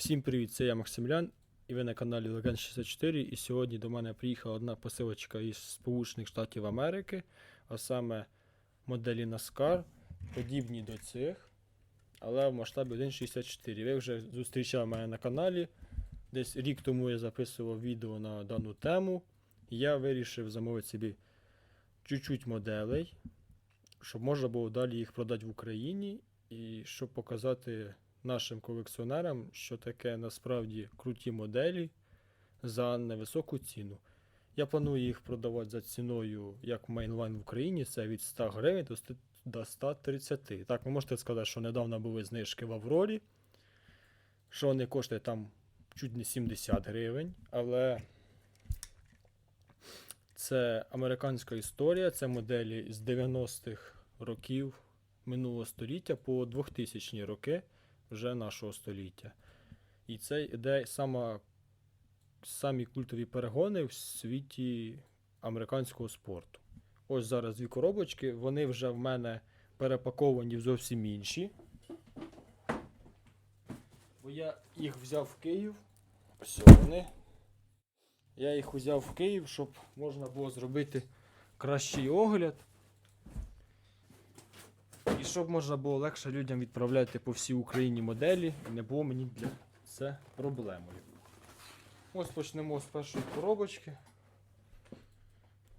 Всім привіт, це я Максимлян, і ви на каналі Legend 64. І сьогодні до мене приїхала одна посилочка із Сполучених Штатів Америки, а саме моделі NASCAR, подібні до цих, але в масштабі 1.64. Ви вже зустрічали мене на каналі. Десь рік тому я записував відео на дану тему. Я вирішив замовити собі чуть-чуть моделей, щоб можна було далі їх продати в Україні і щоб показати нашим колекціонерам, що таке насправді круті моделі за невисоку ціну. Я планую їх продавати за ціною, як мейнлайн в Україні, це від 100 гривень до 130. Так, ви можете сказати, що недавно були знижки в Аврорі, що вони коштують там чуть не 70 гривень, але це американська історія, це моделі з 90-х років минулого століття по 2000 роки вже нашого століття. І це йде сама, самі культові перегони в світі американського спорту. Ось зараз дві коробочки, вони вже в мене перепаковані в зовсім інші. Бо я їх взяв в Київ. Ось вони. Я їх взяв в Київ, щоб можна було зробити кращий огляд. Щоб можна було легше людям відправляти по всій Україні моделі, і не було мені для це проблемою. Ось почнемо з першої коробочки.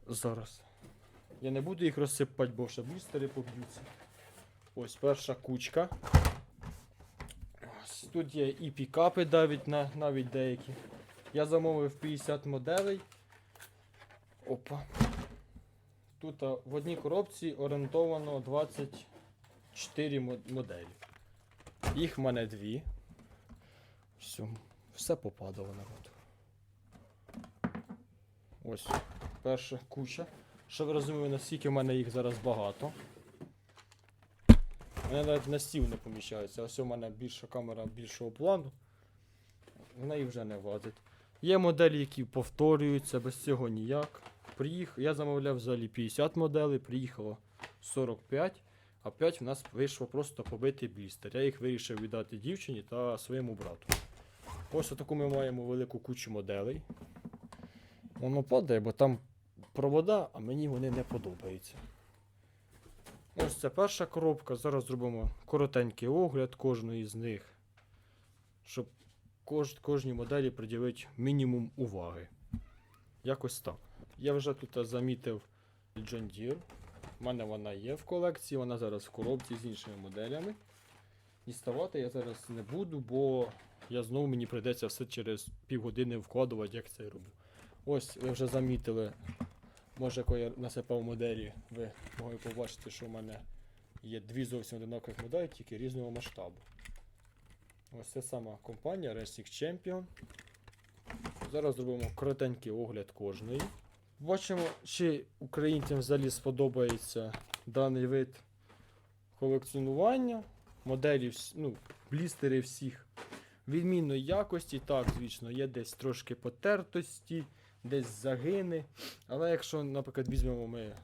Зараз. Я не буду їх розсипати, бо ще блістери поб'ються. Ось перша кучка. Ось тут є і пікапи навіть, на, навіть деякі. Я замовив 50 моделей. Опа. Тут в одній коробці орієнтовано 20. 4 моделі. Їх в мене дві. Все, все попадало народ. Ось перша куча. Щоб ви розуміли, наскільки в мене їх зараз багато. Мене навіть на стіл не поміщається. Ось у мене більша камера більшого плану. Вона їх вже не влазить. Є моделі, які повторюються, без цього ніяк. Приїх... Я замовляв взагалі 50 моделей, приїхало 45. А 5 в нас вийшло просто побитий блістер. Я їх вирішив віддати дівчині та своєму брату. Ось таку ми маємо велику кучу моделей. Воно падає, бо там провода, а мені вони не подобаються. Ось це перша коробка. Зараз зробимо коротенький огляд кожної з них. Щоб кож, кожній моделі приділити мінімум уваги. Якось так. Я вже тут замітив John Deere. У мене вона є в колекції, вона зараз в коробці з іншими моделями. Діставати я зараз не буду, бо я знову мені прийдеться все через півгодини вкладувати, як це роблю. Ось ви вже замітили, може коли я насипав моделі, ви могли побачити, що в мене є дві зовсім одинакових моделі, тільки різного масштабу. Ось це сама компанія Racing Champion. Зараз зробимо коротенький огляд кожної. Бачимо, чи українцям взагалі сподобається даний вид колекціонування. Моделі, вс- ну, блістери всіх відмінної якості. Так, звісно, є десь трошки потертості, десь загини. Але якщо, наприклад, візьмемо ми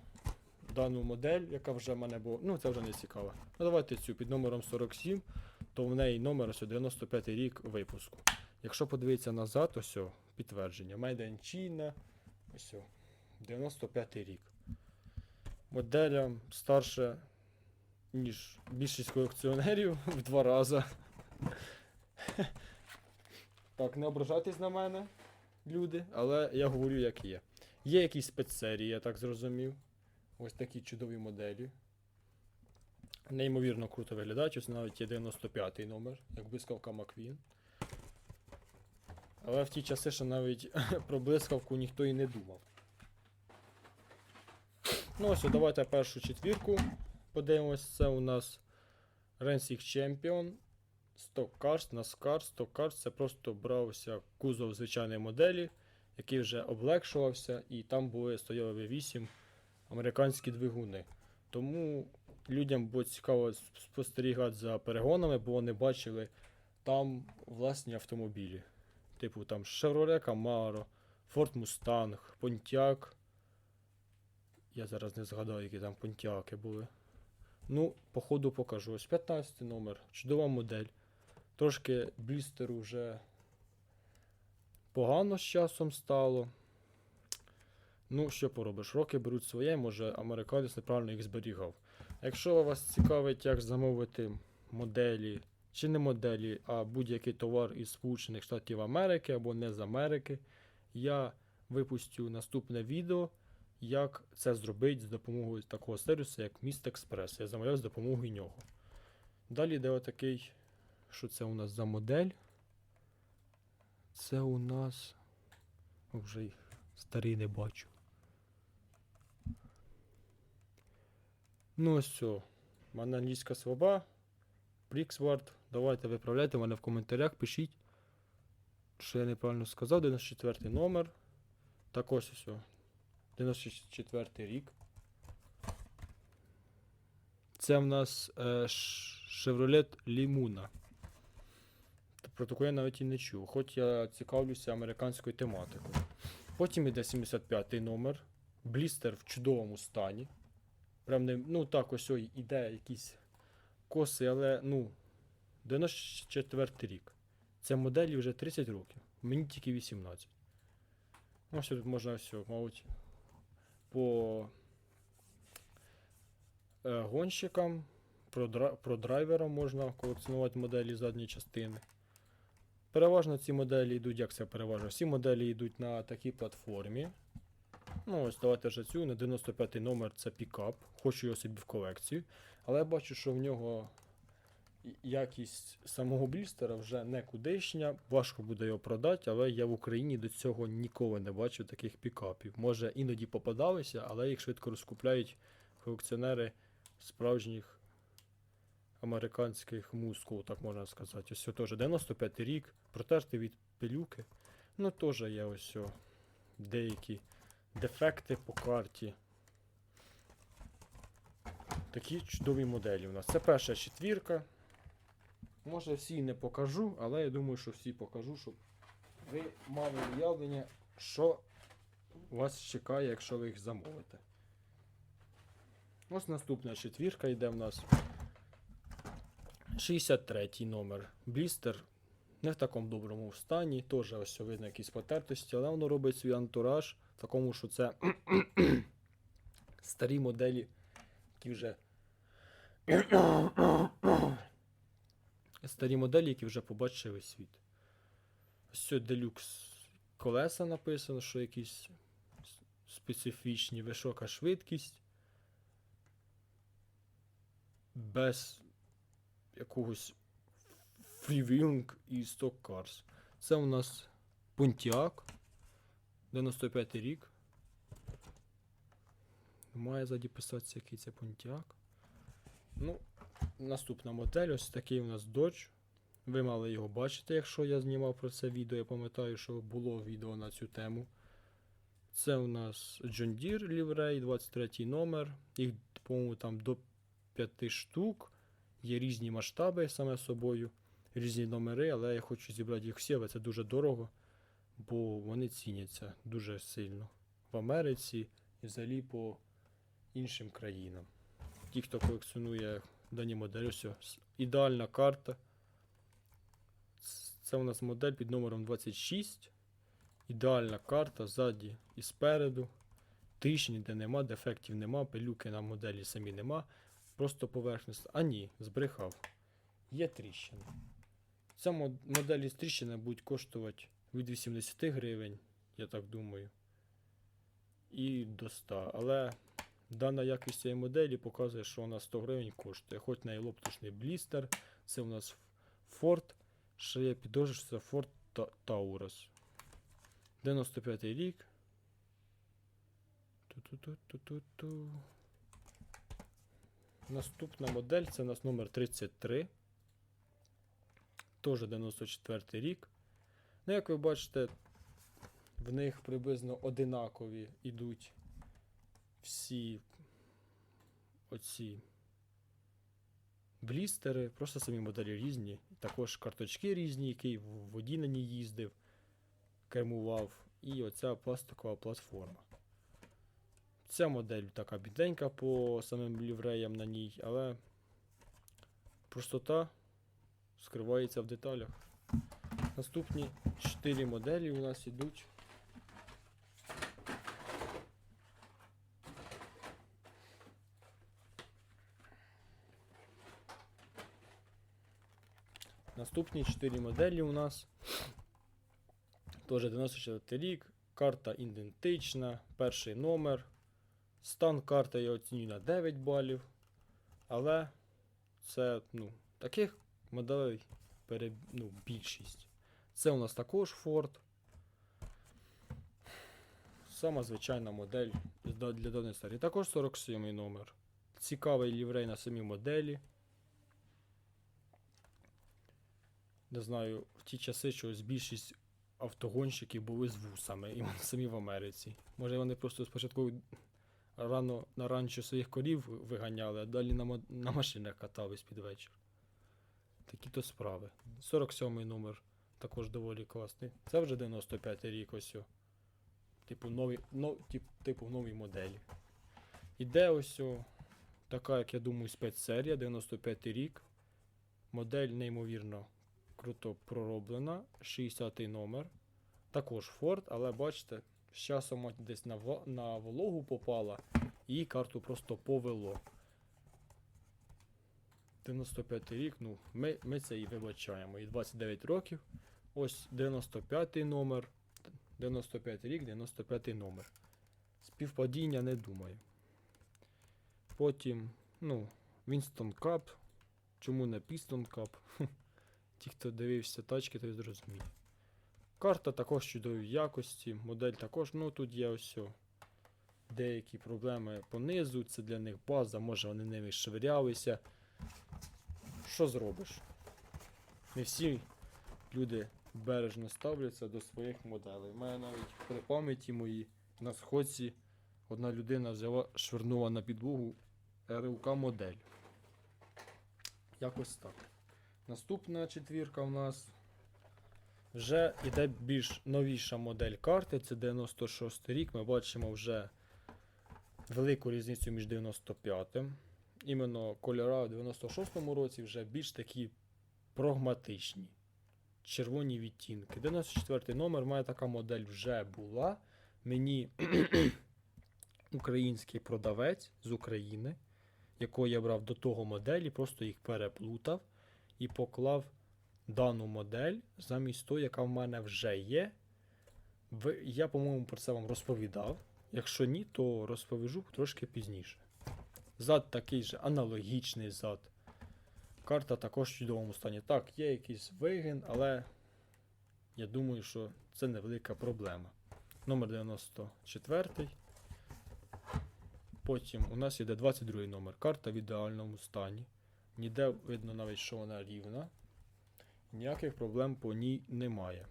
дану модель, яка вже в мене була, ну це вже не цікаво. Ну давайте цю під номером 47, то в неї номер ось 95 рік випуску. Якщо подивитися назад, ось підтвердження. China, ось 95 рік. Моделя старша, ніж більшість колекціонерів в два рази. Так, не ображайтесь на мене, люди, але я говорю, як є. Є якісь спецсерії, я так зрозумів. Ось такі чудові моделі. Неймовірно круто виглядають, ось навіть є 95-й номер, як блискавка Маквін. Але в ті часи, що навіть про блискавку ніхто і не думав. Ну ось, давайте першу четвірку подивимось. Це у нас Racing Champion, Stock Cars, NASCAR. Stock Cars це просто брався кузов звичайної моделі, який вже облегшувався, і там були стояли V8 американські двигуни. Тому людям було цікаво спостерігати за перегонами, бо вони бачили там власні автомобілі. Типу там Chevrolet Camaro, Ford Mustang, Pontiac. Я зараз не згадаю, які там понтіаки були. Ну, по ходу покажу. Ось 15 номер. Чудова модель. Трошки блістеру вже погано з часом стало. Ну, що поробиш, роки беруть своє, може американець неправильно їх зберігав. Якщо вас цікавить, як замовити моделі, чи не моделі, а будь-який товар із Сполучених Штатів Америки або не з Америки, я випустю наступне відео, як це зробити з допомогою такого сервісу, як Міст Експрес. Я замовляв з допомогою нього. Далі йде отакий, що це у нас за модель. Це у нас. Вже й старий не бачу. Ну ось все. Мене англійська слова. Пріксвард. Давайте виправляйте мене в коментарях, пишіть. Що я неправильно сказав. 94 номер. Так ось все. 94 рік. Це в нас е, Chevrolet Limuna. Про таку я навіть і не чув, хоч я цікавлюся американською тематикою. Потім іде 75 номер. Блістер в чудовому стані. Прям не, ну так ось ой, іде якісь коси, але ну. 94 рік. Це моделі вже 30 років. Мені тільки 18. Ну, що тут можна все, мабуть, по е, гонщикам, про, дра, про драйверам можна колекціонувати моделі задньої частини. Переважно ці моделі йдуть, як це переважно? Всі моделі йдуть на такій платформі. Ну, ось давайте вже цю, на 95 номер це пікап. Хочу його собі в колекцію. Але я бачу, що в нього якість самого блістера вже не кудишня. Важко буде його продати, але я в Україні до цього ніколи не бачив таких пікапів. Може іноді попадалися, але їх швидко розкупляють колекціонери справжніх американських мускул, так можна сказати. Ось теж 95 й рік, протертий від пилюки. Ну, теж є ось деякі дефекти по карті. Такі чудові моделі у нас. Це перша четвірка. Може всі не покажу, але я думаю, що всі покажу, щоб ви мали уявлення, що вас чекає, якщо ви їх замовите. Ось наступна четвірка йде в нас. 63 номер. Блістер не в такому доброму стані. Теж ось видно якісь потертості, але воно робить свій антураж в такому, що це старі моделі, які вже. Старі моделі, які вже побачили світ. Ось це делюкс колеса написано, що якісь специфічні, висока швидкість. Без якогось фрівілінг і Stock Cars. Це у нас Pontiac. 95 рік. Має ззаді писатися, який це Pontiac. Ну, наступна модель, ось такий у нас Dodge. Ви мали його бачити, якщо я знімав про це відео. Я пам'ятаю, що було відео на цю тему. Це у нас John Deere Livrey, 23 номер. Їх, по-моєму, там до 5 штук. Є різні масштаби саме собою, різні номери, але я хочу зібрати їх всі, але це дуже дорого, бо вони ціняться дуже сильно в Америці і взагалі по іншим країнам. Ті, хто колекціонує дані моделі, все. Ідеальна карта. Це у нас модель під номером 26. Ідеальна карта ззаді і спереду. Тиш ніде нема, дефектів нема, пилюки на моделі самі нема. Просто поверхність. А ні, збрехав. Є тріщини. Ця мо- моделі з тріщини будуть коштувати від 80 гривень, я так думаю. І до 100. Але дана якість цієї моделі показує, що вона 100 гривень коштує. Хоч на лоптушний блістер. Це у нас Ford. Ще я підозрюю, що це Ford Taurus. 95 рік. Ту-ту-ту-ту-ту-ту. Наступна модель це у нас номер 33. Теж 94 рік. Ну, як ви бачите, в них приблизно одинакові йдуть всі оці блістери, просто самі моделі різні. Також карточки різні, який в воді на ній їздив, кермував. І оця пластикова платформа. Ця модель така біденька по самим лівреям на ній, але простота скривається в деталях. Наступні 4 моделі у нас ідуть. Наступні 4 моделі у нас. Теж 94 рік. Карта ідентична, перший номер. Стан карти я оцінюю на 9 балів. Але це, ну, таких моделей пере, ну, більшість. Це у нас також Ford. Сама звичайна модель для даної серії. Також 47 номер. Цікавий ліврей на самій моделі. Не знаю, в ті часи щось більшість автогонщиків були з вусами, і самі в Америці. Може вони просто спочатку рано на ранчо своїх корів виганяли, а далі на, на машинах катались під вечір. Такі то справи. 47-й номер також доволі класний. Це вже 95-й рік ось. Типу нові, но, тип, типу нові моделі. Іде ось така, як я думаю, спецсерія, 95 й рік. Модель неймовірно круто пророблена. 60 номер. Також Ford, але бачите, з часом десь на, на вологу попала, і карту просто повело. 95 рік, ну, ми, ми це і вибачаємо. І 29 років. Ось 95 номер. 95 рік, 95 номер. Співпадіння не думаю. Потім, ну, Winston Cup. Чому не Piston Cup? Ті, хто дивився тачки, той зрозуміє. Карта також чудової якості, модель також, ну тут є ось деякі проблеми по низу, це для них база, може вони ними швирялися. Що зробиш? Не всі люди бережно ставляться до своїх моделей. У мене навіть при пам'яті моїй на сходці одна людина взяла, швирнула на підлогу РУК модель. Якось так. Наступна четвірка у нас вже йде більш новіша модель карти. Це 96 рік. Ми бачимо вже велику різницю між 95-м. Іменно кольора в 96-му році вже більш такі прагматичні. Червоні відтінки. 94 номер має така модель вже була. Мені український продавець з України, якого я брав до того моделі, просто їх переплутав і поклав дану модель замість того, яка в мене вже є. Я, по-моєму, про це вам розповідав. Якщо ні, то розповіжу трошки пізніше. Зад такий же аналогічний зад. Карта також в чудовому стані. Так, є якийсь вигин, але я думаю, що це невелика проблема. Номер 94. Потім у нас іде 22 номер. Карта в ідеальному стані. Ніде видно навіть, що вона рівна. Ніяких проблем по ній немає.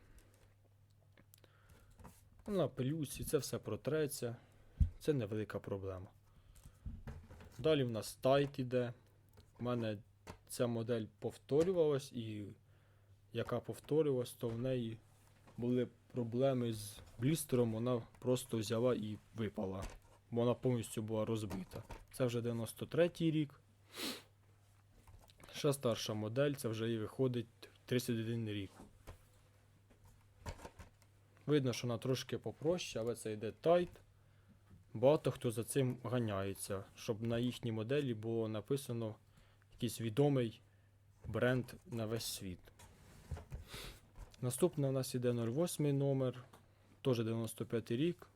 На пилюці це все протреться. Це невелика проблема. Далі в нас тайт іде. У мене ця модель повторювалась, і яка повторювалась, то в неї були проблеми з блістером, вона просто взяла і випала. Вона повністю була розбита. Це вже 93-й рік. Ще старша модель, це вже і виходить 31 рік. Видно, що вона трошки попроще, але це йде тайт. Багато хто за цим ганяється, щоб на їхній моделі було написано якийсь відомий бренд на весь світ. Наступне у нас іде 08 номер, теж 95 рік.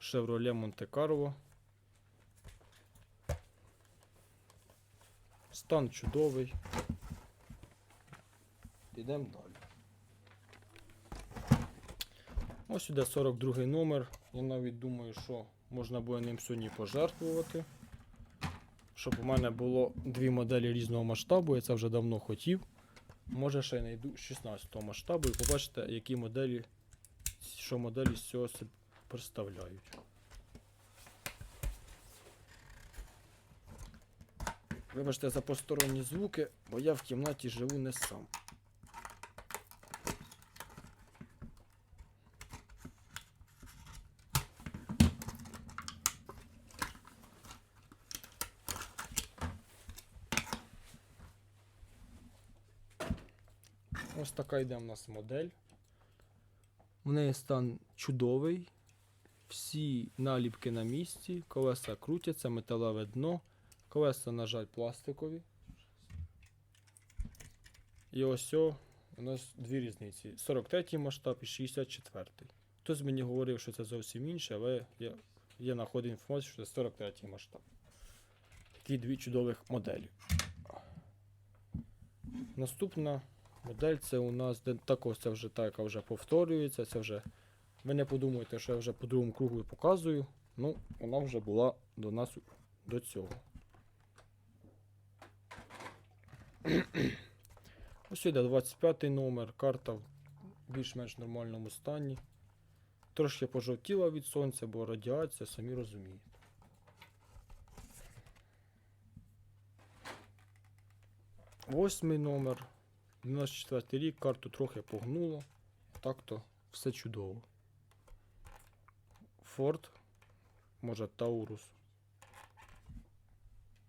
Chevrolet Monte Carlo. Стан чудовий. Йдемо далі. Ось іде 42 номер. Я навіть думаю, що можна буде ним сьогодні пожертвувати. Щоб у мене було дві моделі різного масштабу, я це вже давно хотів. Може ще й знайду 16 масштабу і побачите, які моделі, що моделі з цього представляють. Вибачте за посторонні звуки, бо я в кімнаті живу не сам. Ось така йде в нас модель. В неї стан чудовий. Всі наліпки на місці, колеса крутяться, металеве дно, колеса, на жаль, пластикові. І ось о, у нас дві різниці: 43 масштаб і 64. Хтось мені говорив, що це зовсім інше, але я, я знаходив інформацію, що це 43 масштаб. Такі дві чудових моделі. Наступна модель це у нас також це вже та, яка вже повторюється. Це вже. Ви не подумайте, що я вже по другому кругу показую. Ну, вона вже була до нас до цього. Ось іде 25 номер, карта в більш-менш нормальному стані. Трошки пожовтіла від сонця, бо радіація, самі розумієте. Восьмий номер. 94 рік, карту трохи погнуло. Так-то все чудово. Форд. Може Таурус.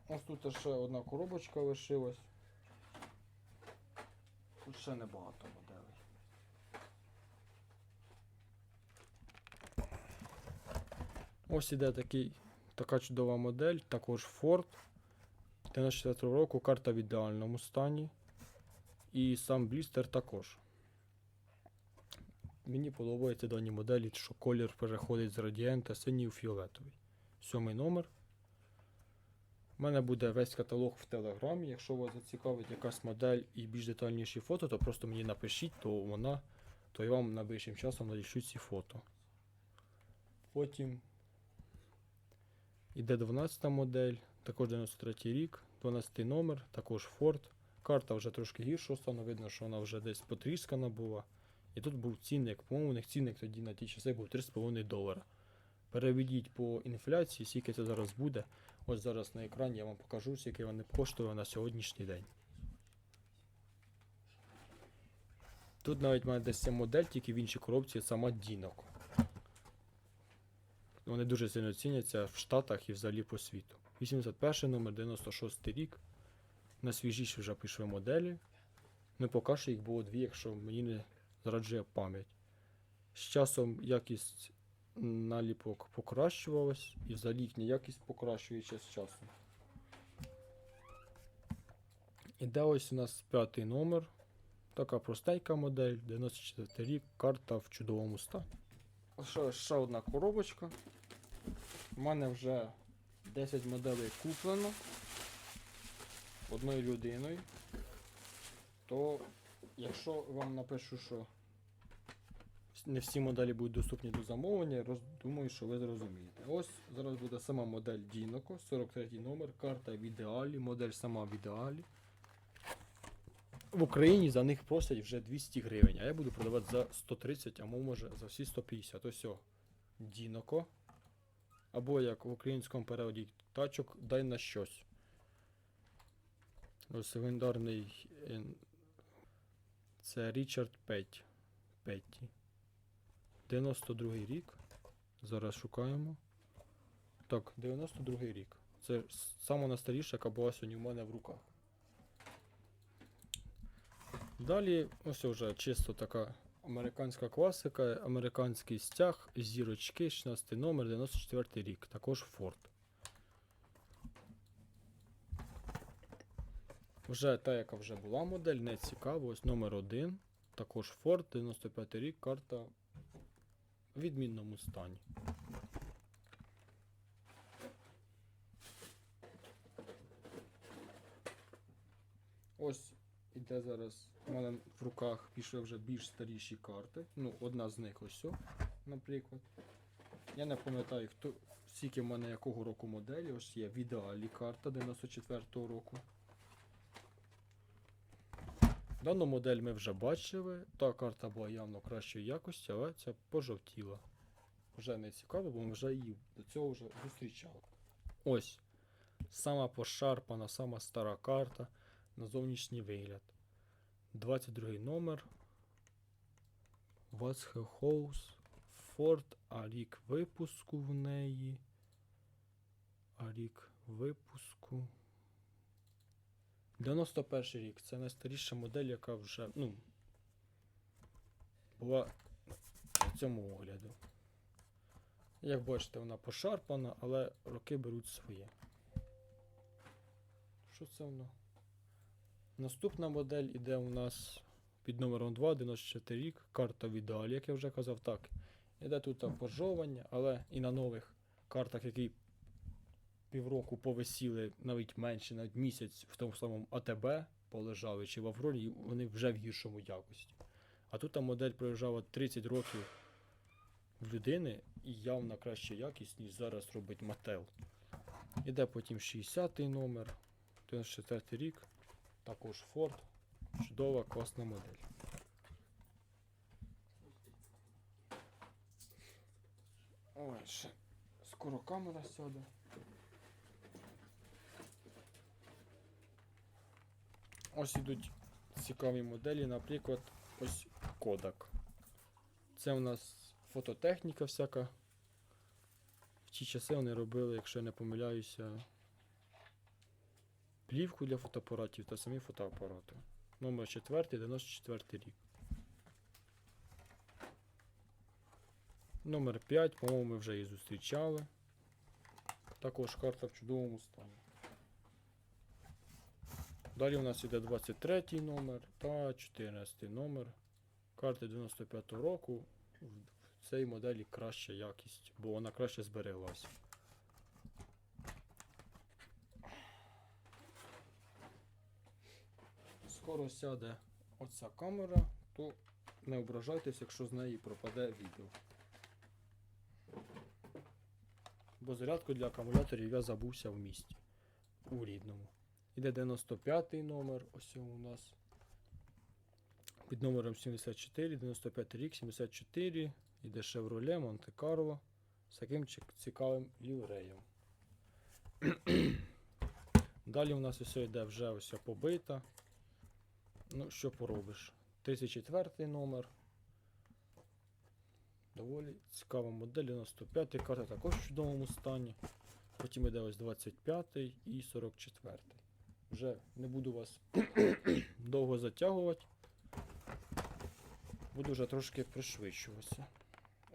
Ось тут ще одна коробочка лишилась. Тут ще небагато моделей. Ось іде такий, така чудова модель, також Ford. 94 року, карта в ідеальному стані. І сам блістер також. Мені подобається дані моделі, що колір переходить з радіанта синій у фіолетовий. Сьомий номер. У мене буде весь каталог в телеграмі. Якщо вас зацікавить якась модель і більш детальніші фото, то просто мені напишіть, то вона, то я вам найближчим часом надішлю ці фото. Потім іде 12 модель, також 93 рік, 12 номер, також Ford. Карта вже трошки гіршого стану, видно, що вона вже десь потріскана була. І тут був цінник, по-моєму, у них цінник тоді на ті часи був 3,5 долара. Переведіть по інфляції, скільки це зараз буде. Ось зараз на екрані я вам покажу, скільки вони коштують на сьогоднішній день. Тут навіть мене десь ця модель, тільки в іншій коробці сама Дінок. Вони дуже сильно ціняться в Штатах і взагалі по світу. 81 номер, 96 рік. Найсвіжіші вже пішли моделі. Ну поки що їх було дві, якщо мені не зраджує пам'ять. З часом якість наліпок покращувалась і взагалі їхня якість покращується з часом. Іде ось у нас п'ятий номер. Така простенька модель, 94 рік, карта в чудовому стані. Ще, ще одна коробочка. У мене вже 10 моделей куплено одною людиною. То якщо вам напишу, що не всі моделі будуть доступні до замовлення, роз- думаю, що ви зрозумієте. Ось зараз буде сама модель Діноко, 43 номер, карта в ідеалі, модель сама в ідеалі. В Україні за них просять вже 200 гривень, а я буду продавати за 130, а може за всі 150. Ось о, Діноко. Або як в українському переводі тачок дай на щось. Ось легендарний е, це Річард Петь. Петті. 92 рік. Зараз шукаємо. Так, 92 рік. Це найстаріша, яка була сьогодні в мене в руках. Далі, ось вже чисто така американська класика, американський стяг, зірочки, 16 номер, 94 рік. Також Ford. Вже та, яка вже була модель, не цікаво. Ось номер 1. Також Ford, 95 рік, карта відмінному стані. Ось іде зараз. У мене в руках пішли вже більш старіші карти. Ну, одна з них ось, о, наприклад. Я не пам'ятаю, хто, скільки в мене якого року моделі. Ось є в ідеалі карта 94-го року. Дану модель ми вже бачили. Та карта була явно кращої якості, але ця пожовтіла. Вже не цікаво, бо ми вже її до цього вже зустрічали. Ось. Сама пошарпана, сама стара карта на зовнішній вигляд. 22 номер. Васхе Хоус. Форд, а рік випуску в неї. А рік випуску. 91 рік. Це найстаріша модель, яка вже, ну, була в цьому огляду. Як бачите, вона пошарпана, але роки беруть своє. Що це воно? Наступна модель іде у нас під номером 2, 94 рік, карта в ідеалі, як я вже казав, так. Іде тут пожовання, але і на нових картах, які півроку повисіли навіть менше, навіть місяць в тому самому АТБ полежали чи в Аврорі, вони вже в гіршому якості. А тут та модель пролежала 30 років в людини і явно краща якість, ніж зараз робить Mattel. Іде потім 60-й номер, 94 рік, також Ford. Чудова, класна модель. Ой, ще скоро камера сяде. Ось ідуть цікаві моделі, наприклад, ось Kodak. Це у нас фототехніка всяка. В ті часи вони робили, якщо я не помиляюся, плівку для фотоапаратів та самі фотоапарати. Номер 4, 94 рік. Номер 5, по-моєму, ми вже її зустрічали. Також карта в чудовому стані. Далі у нас іде 23 номер та 14 номер. Карти 95 року. В цій моделі краща якість, бо вона краще збереглася. Скоро сяде оця камера, то не ображайтесь, якщо з неї пропаде відео. Бо зарядку для акумуляторів я забувся в місті у рідному. Іде 95 номер, ось у нас. Під номером 74, 95 рік, 74. Іде Chevrolet, Монте Карло з таким цікавим лівреєм. Далі у нас ось йде вже ось побита. Ну, що поробиш? 34 номер. Доволі цікава модель 95 карта також в чудовому стані. Потім іде ось 25 і 44. Вже не буду вас довго затягувати. Буду вже трошки пришвидшуватися.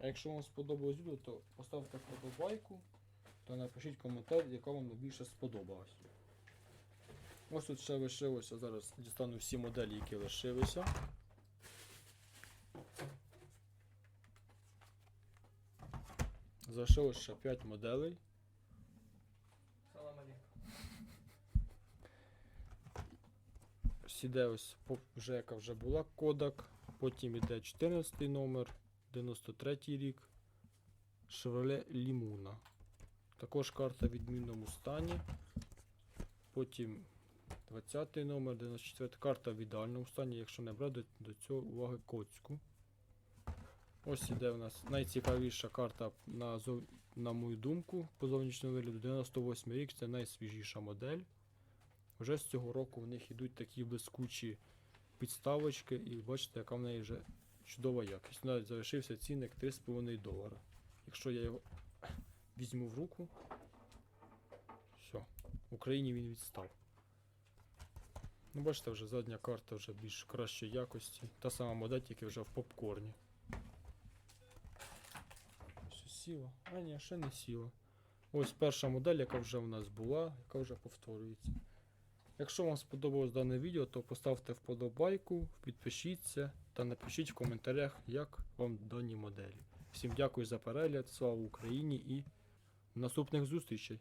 А якщо вам сподобалось відео, то поставте вподобайку та напишіть коментар, яка вам найбільше сподобалась. Ось тут ще лишилося, зараз дістану всі моделі, які лишилися. Залишилось ще 5 моделей. Ось іде ось вже яка вже була Кодак, потім іде 14 номер, 93 рік, Chevrolet Limuna. Також карта в відмінному стані. Потім 20 номер, 94 карта в ідеальному стані, якщо не брати до, цього уваги коцьку. Ось іде у нас найцікавіша карта на, на мою думку по зовнішньому вигляду. 98 рік це найсвіжіша модель. Вже з цього року в них йдуть такі блискучі підставочки, і бачите, яка в неї вже чудова якість. Навіть залишився цінник 3,5 долара. Якщо я його візьму в руку, все, в Україні він відстав. Ну, бачите, вже задня карта вже більш кращої якості. Та сама модель, тільки вже в попкорні. Все сіло. А ні, ще не сіло. Ось перша модель, яка вже в нас була, яка вже повторюється. Якщо вам сподобалось дане відео, то поставте вподобайку, підпишіться та напишіть в коментарях, як вам дані моделі. Всім дякую за перегляд, слава Україні і наступних зустрічей!